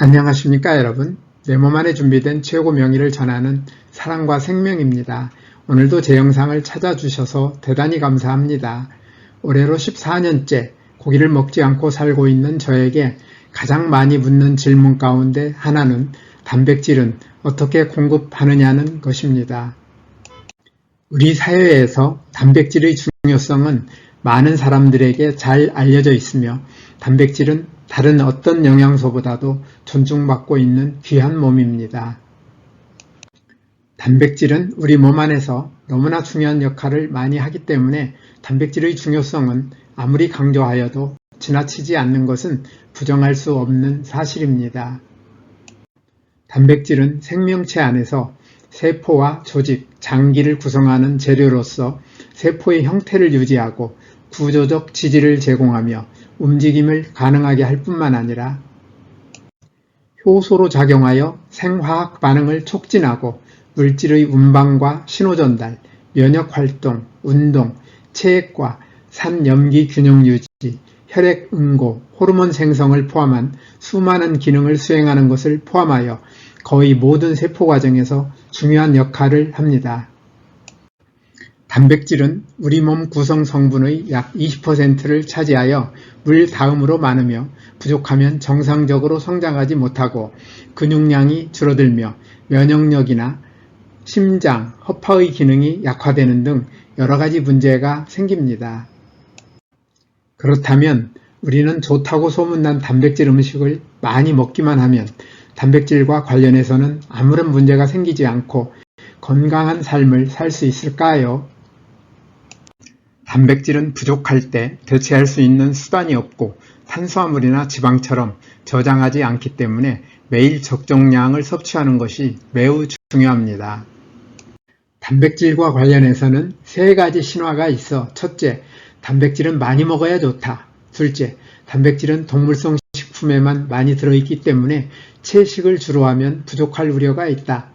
안녕하십니까 여러분 내 몸 안에 준비된 최고 명의를 전하는 사랑과 생명입니다. 오늘도 제 영상을 찾아주셔서 대단히 감사합니다. 올해로 14년째 고기를 먹지 않고 살고 있는 저에게 가장 많이 묻는 질문 가운데 하나는 단백질은 어떻게 공급하느냐는 것입니다. 우리 사회에서 단백질의 중요성은 많은 사람들에게 잘 알려져 있으며 단백질은 다른 어떤 영양소보다도 존중받고 있는 귀한 몸입니다. 단백질은 우리 몸 안에서 너무나 중요한 역할을 많이 하기 때문에 단백질의 중요성은 아무리 강조하여도 지나치지 않는 것은 부정할 수 없는 사실입니다. 단백질은 생명체 안에서 세포와 조직, 장기를 구성하는 재료로서 세포의 형태를 유지하고 구조적 지지를 제공하며 움직임을 가능하게 할 뿐만 아니라 효소로 작용하여 생화학 반응을 촉진하고 물질의 운반과 신호전달, 면역활동, 운동, 체액과 산염기 균형 유지, 혈액 응고, 호르몬 생성을 포함한 수많은 기능을 수행하는 것을 포함하여 거의 모든 세포 과정에서 중요한 역할을 합니다. 단백질은 우리 몸 구성 성분의 약 20%를 차지하여 물 다음으로 많으며 부족하면 정상적으로 성장하지 못하고 근육량이 줄어들며 면역력이나 심장, 허파의 기능이 약화되는 등 여러 가지 문제가 생깁니다. 그렇다면 우리는 좋다고 소문난 단백질 음식을 많이 먹기만 하면 단백질과 관련해서는 아무런 문제가 생기지 않고 건강한 삶을 살 수 있을까요? 단백질은 부족할 때 대체할 수 있는 수단이 없고 탄수화물이나 지방처럼 저장하지 않기 때문에 매일 적정량을 섭취하는 것이 매우 중요합니다. 단백질과 관련해서는 세 가지 신화가 있어 첫째, 단백질은 많이 먹어야 좋다. 둘째, 단백질은 동물성 식품에만 많이 들어있기 때문에 채식을 주로 하면 부족할 우려가 있다.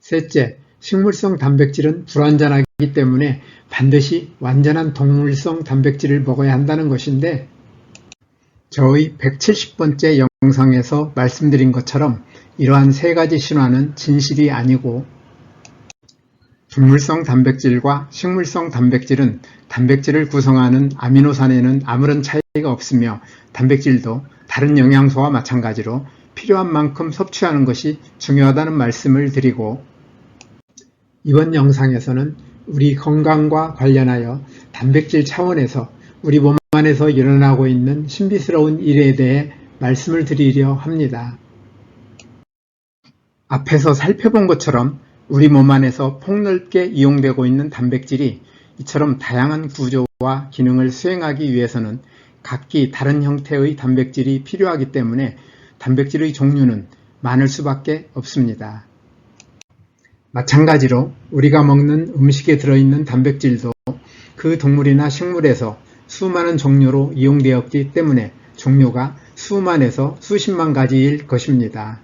셋째, 식물성 단백질은 불완전하기 때문에 반드시 완전한 동물성 단백질을 먹어야 한다는 것인데 저의 170번째 영상에서 말씀드린 것처럼 이러한 세 가지 신화는 진실이 아니고 동물성 단백질과 식물성 단백질은 단백질을 구성하는 아미노산에는 아무런 차이가 없으며 단백질도 다른 영양소와 마찬가지로 필요한 만큼 섭취하는 것이 중요하다는 말씀을 드리고 이번 영상에서는 우리 건강과 관련하여 단백질 차원에서 우리 몸 안에서 일어나고 있는 신비스러운 일에 대해 말씀을 드리려 합니다. 앞에서 살펴본 것처럼 우리 몸 안에서 폭넓게 이용되고 있는 단백질이 이처럼 다양한 구조와 기능을 수행하기 위해서는 각기 다른 형태의 단백질이 필요하기 때문에 단백질의 종류는 많을 수밖에 없습니다. 마찬가지로 우리가 먹는 음식에 들어있는 단백질도 그 동물이나 식물에서 수많은 종류로 이용되었기 때문에 종류가 수만에서 수십만 가지일 것입니다.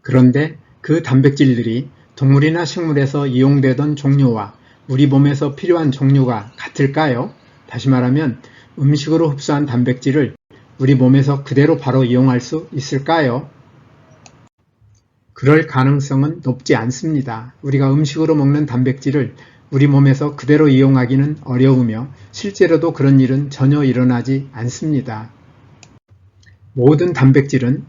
그런데 그 단백질들이 동물이나 식물에서 이용되던 종류와 우리 몸에서 필요한 종류가 같을까요? 다시 말하면 음식으로 흡수한 단백질을 우리 몸에서 그대로 바로 이용할 수 있을까요? 그럴 가능성은 높지 않습니다. 우리가 음식으로 먹는 단백질을 우리 몸에서 그대로 이용하기는 어려우며 실제로도 그런 일은 전혀 일어나지 않습니다. 모든 단백질은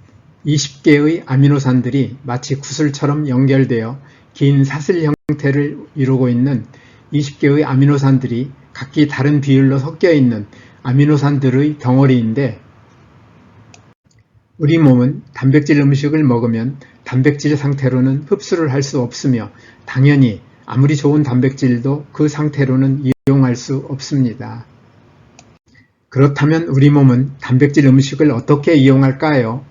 20개의 아미노산들이 마치 구슬처럼 연결되어 긴 사슬 형태를 이루고 있는 20개의 아미노산들이 각기 다른 비율로 섞여 있는 아미노산들의 덩어리인데 우리 몸은 단백질 음식을 먹으면 단백질 상태로는 흡수를 할 수 없으며 당연히 아무리 좋은 단백질도 그 상태로는 이용할 수 없습니다. 그렇다면 우리 몸은 단백질 음식을 어떻게 이용할까요?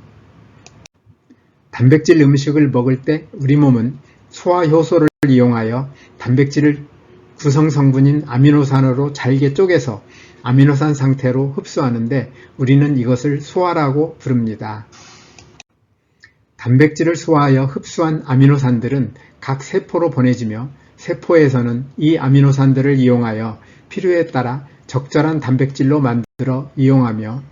단백질 음식을 먹을 때 우리 몸은 소화 효소를 이용하여 단백질을 구성 성분인 아미노산으로 잘게 쪼개서 아미노산 상태로 흡수하는데 우리는 이것을 소화라고 부릅니다. 단백질을 소화하여 흡수한 아미노산들은 각 세포로 보내지며 세포에서는 이 아미노산들을 이용하여 필요에 따라 적절한 단백질로 만들어 이용하며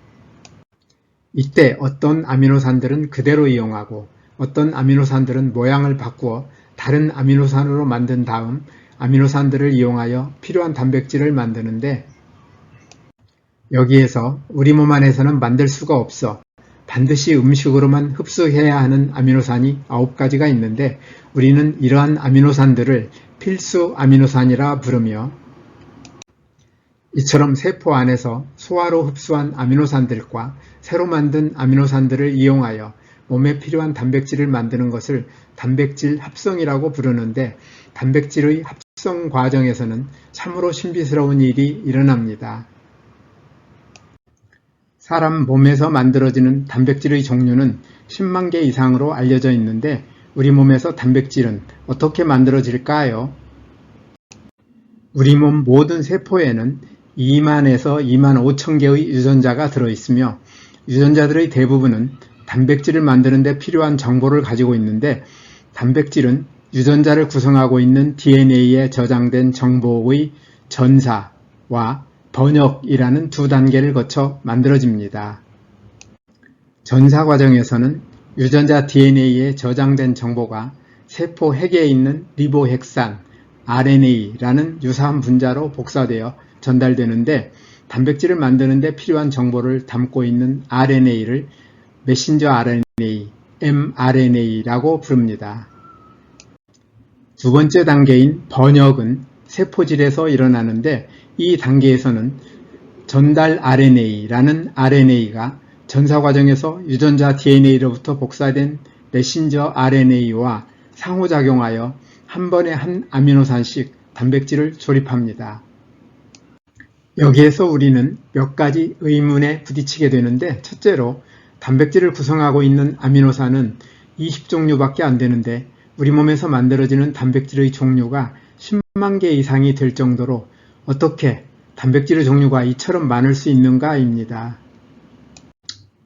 이때 어떤 아미노산들은 그대로 이용하고 어떤 아미노산들은 모양을 바꾸어 다른 아미노산으로 만든 다음 아미노산들을 이용하여 필요한 단백질을 만드는데 여기에서 우리 몸 안에서는 만들 수가 없어 반드시 음식으로만 흡수해야 하는 아미노산이 9가지가 있는데 우리는 이러한 아미노산들을 필수 아미노산이라 부르며 이처럼 세포 안에서 소화로 흡수한 아미노산들과 새로 만든 아미노산들을 이용하여 몸에 필요한 단백질을 만드는 것을 단백질 합성이라고 부르는데 단백질의 합성 과정에서는 참으로 신비스러운 일이 일어납니다. 사람 몸에서 만들어지는 단백질의 종류는 10만 개 이상으로 알려져 있는데 우리 몸에서 단백질은 어떻게 만들어질까요? 우리 몸 모든 세포에는 2만에서 2만 5천 개의 유전자가 들어있으며 유전자들의 대부분은 단백질을 만드는 데 필요한 정보를 가지고 있는데 단백질은 유전자를 구성하고 있는 DNA에 저장된 정보의 전사와 번역이라는 두 단계를 거쳐 만들어집니다. 전사 과정에서는 유전자 DNA에 저장된 정보가 세포 핵에 있는 리보핵산 RNA라는 유사한 분자로 복사되어 전달되는데 단백질을 만드는 데 필요한 정보를 담고 있는 RNA를 메신저 RNA, mRNA라고 부릅니다. 두 번째 단계인 번역은 세포질에서 일어나는데 이 단계에서는 전달 RNA라는 RNA가 전사 과정에서 유전자 DNA로부터 복사된 메신저 RNA와 상호작용하여 한 번에 한 아미노산씩 단백질을 조립합니다. 여기에서 우리는 몇 가지 의문에 부딪히게 되는데 첫째로 단백질을 구성하고 있는 아미노산은 20종류밖에 안 되는데 우리 몸에서 만들어지는 단백질의 종류가 10만 개 이상이 될 정도로 어떻게 단백질의 종류가 이처럼 많을 수 있는가입니다.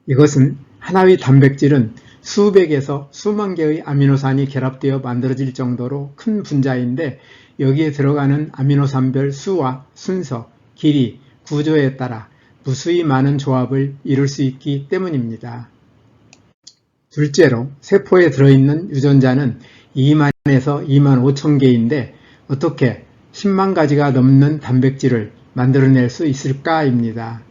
이것은 하나의 단백질은 수백에서 수만 개의 아미노산이 결합되어 만들어질 정도로 큰 분자인데 여기에 들어가는 아미노산별 수와 순서, 길이, 구조에 따라 무수히 많은 조합을 이룰 수 있기 때문입니다. 둘째로 세포에 들어있는 유전자는 2만에서 2만 5천 개인데 어떻게 10만 가지가 넘는 단백질을 만들어낼 수 있을까입니다.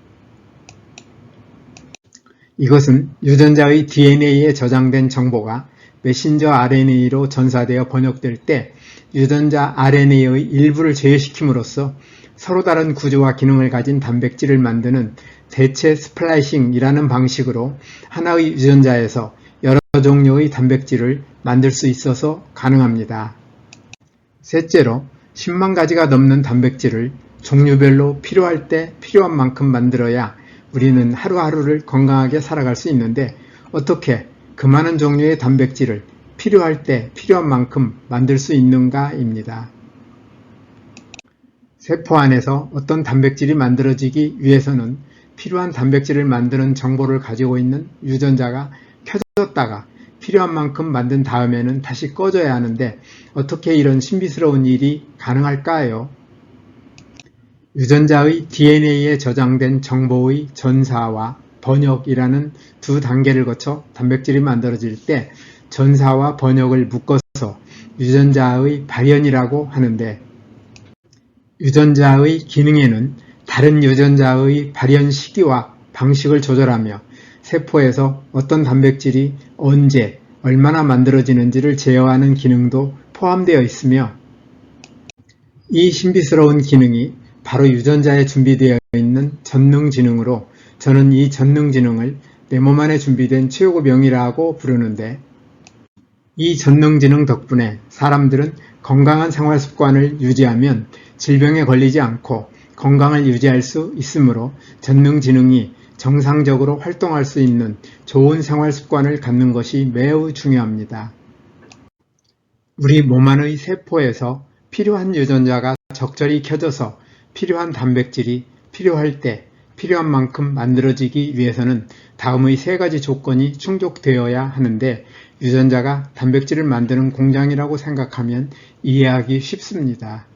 이것은 유전자의 DNA에 저장된 정보가 메신저 RNA로 전사되어 번역될 때 유전자 RNA의 일부를 제외시킴으로써 서로 다른 구조와 기능을 가진 단백질을 만드는 대체 스플라이싱이라는 방식으로 하나의 유전자에서 여러 종류의 단백질을 만들 수 있어서 가능합니다. 셋째로 10만 가지가 넘는 단백질을 종류별로 필요할 때 필요한 만큼 만들어야 우리는 하루하루를 건강하게 살아갈 수 있는데 어떻게 그 많은 종류의 단백질을 필요할 때 필요한 만큼 만들 수 있는가입니다. 세포 안에서 어떤 단백질이 만들어지기 위해서는 필요한 단백질을 만드는 정보를 가지고 있는 유전자가 켜졌다가 필요한 만큼 만든 다음에는 다시 꺼져야 하는데 어떻게 이런 신비스러운 일이 가능할까요? 유전자의 DNA에 저장된 정보의 전사와 번역이라는 두 단계를 거쳐 단백질이 만들어질 때 전사와 번역을 묶어서 유전자의 발현이라고 하는데 유전자의 기능에는 다른 유전자의 발현 시기와 방식을 조절하며 세포에서 어떤 단백질이 언제 얼마나 만들어지는지를 제어하는 기능도 포함되어 있으며 이 신비스러운 기능이 바로 유전자에 준비되어 있는 전능지능으로 저는 이 전능지능을 내 몸 안에 준비된 최고 명이라고 부르는데 이 전능지능 덕분에 사람들은 건강한 생활 습관을 유지하면 질병에 걸리지 않고 건강을 유지할 수 있으므로 전능지능이 정상적으로 활동할 수 있는 좋은 생활 습관을 갖는 것이 매우 중요합니다. 우리 몸 안의 세포에서 필요한 유전자가 적절히 켜져서 필요한 단백질이 필요할 때 필요한 만큼 만들어지기 위해서는 다음의 세 가지 조건이 충족되어야 하는데 유전자가 단백질을 만드는 공장이라고 생각하면 이해하기 쉽습니다.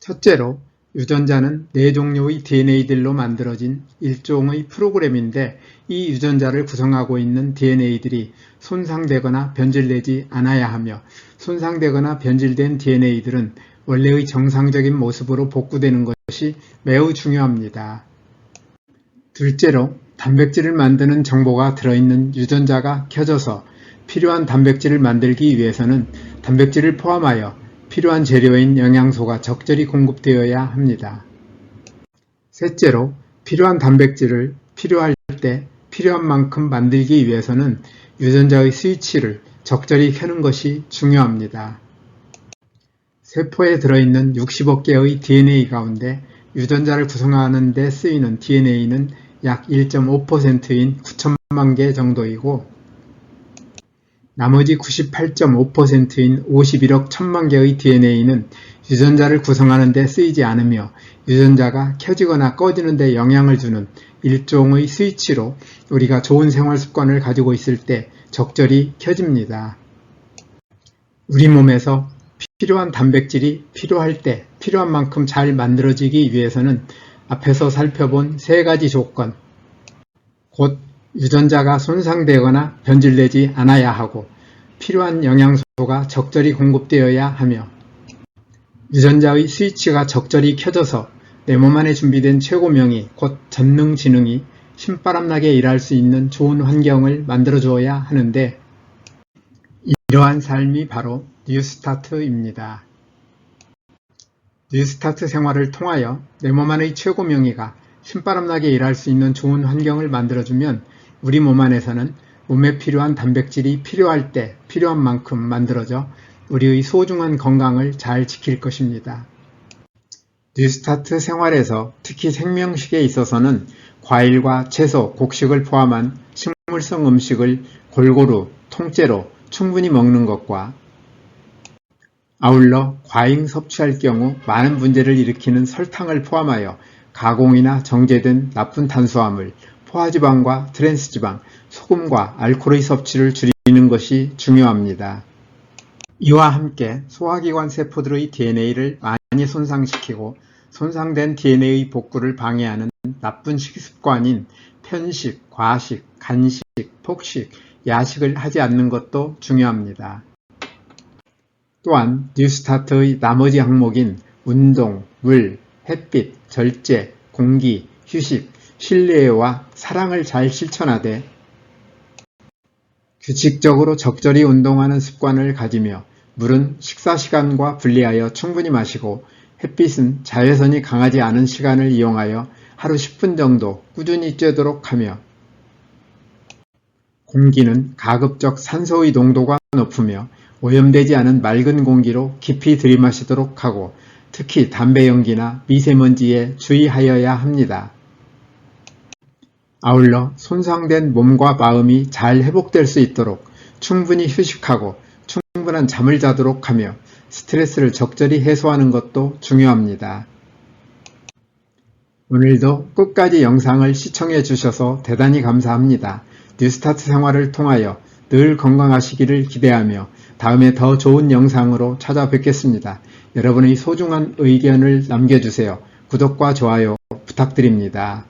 첫째로 유전자는 네 종류의 DNA들로 만들어진 일종의 프로그램인데 이 유전자를 구성하고 있는 DNA들이 손상되거나 변질되지 않아야 하며 손상되거나 변질된 DNA들은 원래의 정상적인 모습으로 복구되는 것이 매우 중요합니다. 둘째로 단백질을 만드는 정보가 들어있는 유전자가 켜져서 필요한 단백질을 만들기 위해서는 단백질을 포함하여 필요한 재료인 영양소가 적절히 공급되어야 합니다. 셋째로 필요한 단백질을 필요할 때 필요한 만큼 만들기 위해서는 유전자의 스위치를 적절히 켜는 것이 중요합니다. 세포에 들어있는 60억 개의 DNA 가운데 유전자를 구성하는 데 쓰이는 DNA는 약 1.5%인 9천만 개 정도이고 나머지 98.5%인 51억 1000만 개의 DNA는 유전자를 구성하는 데 쓰이지 않으며 유전자가 켜지거나 꺼지는 데 영향을 주는 일종의 스위치로 우리가 좋은 생활 습관을 가지고 있을 때 적절히 켜집니다. 우리 몸에서 필요한 단백질이 필요할 때 필요한 만큼 잘 만들어지기 위해서는 앞에서 살펴본 세 가지 조건, 곧 유전자가 손상되거나 변질되지 않아야 하고 필요한 영양소가 적절히 공급되어야 하며 유전자의 스위치가 적절히 켜져서 내 몸 안에 준비된 최고명이 곧 전능 지능이 신바람나게 일할 수 있는 좋은 환경을 만들어 주어야 하는데 이러한 삶이 바로 뉴스타트입니다. 뉴스타트 생활을 통하여 내 몸 안의 최고명의가 신바람나게 일할 수 있는 좋은 환경을 만들어주면 우리 몸 안에서는 몸에 필요한 단백질이 필요할 때 필요한 만큼 만들어져 우리의 소중한 건강을 잘 지킬 것입니다. 뉴스타트 생활에서 특히 생명식에 있어서는 과일과 채소, 곡식을 포함한 식물성 음식을 골고루 통째로 충분히 먹는 것과 아울러 과잉 섭취할 경우 많은 문제를 일으키는 설탕을 포함하여 가공이나 정제된 나쁜 탄수화물, 포화지방과 트랜스지방, 소금과 알코올의 섭취를 줄이는 것이 중요합니다. 이와 함께 소화기관 세포들의 DNA를 많이 손상시키고 손상된 DNA의 복구를 방해하는 나쁜 식습관인 편식, 과식, 간식, 폭식, 야식을 하지 않는 것도 중요합니다. 또한 뉴스타트의 나머지 항목인 운동, 물, 햇빛, 절제, 공기, 휴식, 신뢰와 사랑을 잘 실천하되 규칙적으로 적절히 운동하는 습관을 가지며 물은 식사 시간과 분리하여 충분히 마시고 햇빛은 자외선이 강하지 않은 시간을 이용하여 하루 10분 정도 꾸준히 쬐도록 하며 공기는 가급적 산소의 농도가 높으며 오염되지 않은 맑은 공기로 깊이 들이마시도록 하고 특히 담배 연기나 미세먼지에 주의하여야 합니다. 아울러 손상된 몸과 마음이 잘 회복될 수 있도록 충분히 휴식하고 충분한 잠을 자도록 하며 스트레스를 적절히 해소하는 것도 중요합니다. 오늘도 끝까지 영상을 시청해 주셔서 대단히 감사합니다. 뉴스타트 생활을 통하여 늘 건강하시기를 기대하며 다음에 더 좋은 영상으로 찾아뵙겠습니다. 여러분의 소중한 의견을 남겨주세요. 구독과 좋아요 부탁드립니다.